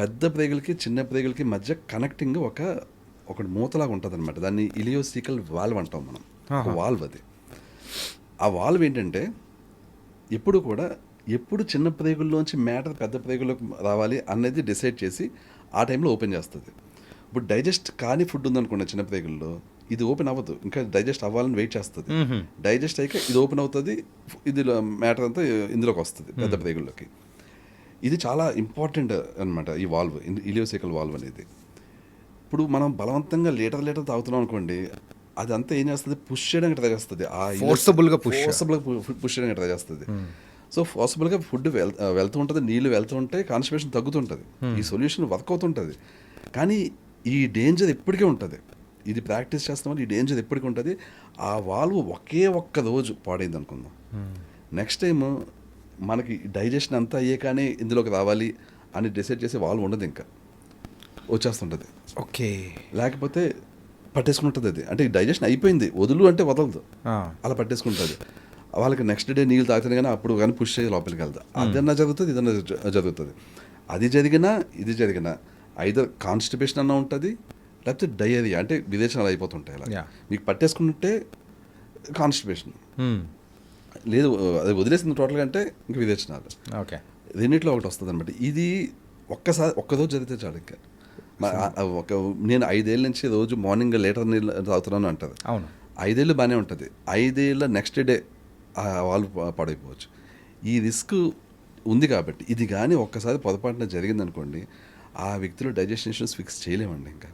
పెద్ద ప్రేగులకి చిన్న ప్రేగులకి మధ్య కనెక్టింగ్ ఒక ఒకటి మూతలాగా ఉంటుంది అనమాట దాన్ని ఇలియోసికల్ వాల్వ్ అంటాం మనం. ఒక. వాల్వ్ అది. ఆ వాల్వ్ ఏంటంటే ఎప్పుడు కూడా ఎప్పుడు చిన్న ప్రేగుల్లోంచి మ్యాటర్ పెద్ద ప్రేగుల్లోకి రావాలి అనేది డిసైడ్ చేసి ఆ టైంలో ఓపెన్ చేస్తుంది. ఇప్పుడు డైజెస్ట్ కాని ఫుడ్ ఉందనుకోండి చిన్న ప్రేగుల్లో ఇది ఓపెన్ అవ్వదు. ఇంకా డైజెస్ట్ అవ్వాలని వెయిట్ చేస్తుంది. డైజెస్ట్ అయ్యాక ఇది ఓపెన్ అవుతుంది ఇది మ్యాటర్ అంతా ఇందులోకి వస్తుంది పెద్ద ప్రేగుల్లోకి. ఇది చాలా ఇంపార్టెంట్ అన్నమాట ఈ వాల్వ్ ఇలియోసికల్ వాల్వ్ అనేది. ఇప్పుడు మనం బలవంతంగా లీటర్ లీటర్ తాగుతున్నాం అనుకోండి అదంతా ఏం చేస్తుంది? పుష్ చేయడానికి ట్రై చేస్తుంది? ఆ Forcible గా push. ఫోర్సబుల్గా పుష్ చేయడానికి ట్రై చేస్తుంది? సో ఫాసిబుల్గా ఫుడ్ వెల్ వెళ్తూ ఉంటుంది నీళ్ళు వెళ్తూ ఉంటే కాన్స్టిపేషన్ తగ్గుతుంటుంది. ఈ సొల్యూషన్ వర్క్ అవుతుంటుంది. కానీ ఈ డేంజర్ ఎప్పటికీ ఉంటుంది. ఇది ప్రాక్టీస్ చేస్తామని ఈ డేంజర్ ఎప్పటికీ ఉంటుంది. ఆ వాల్వ్ ఒకే ఒక్క రోజు పాడైంది అనుకుందాం. నెక్స్ట్ టైం మనకి డైజెషన్ అంతా అయ్యాకనే ఇందులోకి రావాలి అని డిసైడ్ చేసే వాల్వ్ ఉండదు ఇంకా. వచ్చేస్తుంటుంది. ఓకే. లేకపోతే పట్టేసుకుంటుంది అది అంటే డైజెషన్ అయిపోయింది. వదులు అంటే వదలదు. అలా పట్టేసుకుంటుంది. వాళ్ళకి నెక్స్ట్ డే నీళ్ళు తాగుతుంది కానీ అప్పుడు కానీ పుష్ చేసి లోపలికి వెళ్తా. అదన్నా జరుగుతుంది ఇదన్నా జరుగుతుంది. అది జరిగినా ఇది జరిగినా ఐదర్ కాన్స్టిపేషన్ అన్న ఉంటుంది లేకపోతే డయేరియా అంటే విదేశాలు అయిపోతుంటాయి అలా. మీకు పట్టేసుకుంటే కాన్స్టిపేషన్. లేదు అది వదిలేసింది టోటల్గా అంటే ఇంక విదేశనాలు ఓకే. రెండిట్లో ఒకటి వస్తుంది అనమాట ఇది ఒక్కసారి ఒక్కరోజు జరిగితే చాలు ఇంకా. ఒక నేను ఐదేళ్ళ నుంచి రోజు మార్నింగ్ లీటర్ నీళ్ళు తాగుతున్నాను అంటారు అవును. ఐదేళ్ళు బాగానే ఉంటుంది. ఐదేళ్ళ నెక్స్ట్ డే వాళ్ళు పాడైపోవచ్చు. ఈ రిస్క్ ఉంది కాబట్టి ఇది కానీ ఒక్కసారి పొరపాటున జరిగిందనుకోండి ఆ వ్యక్తిలో డైజెషన్ ఇష్యూస్ ఫిక్స్ చేయలేమండి ఇంకా.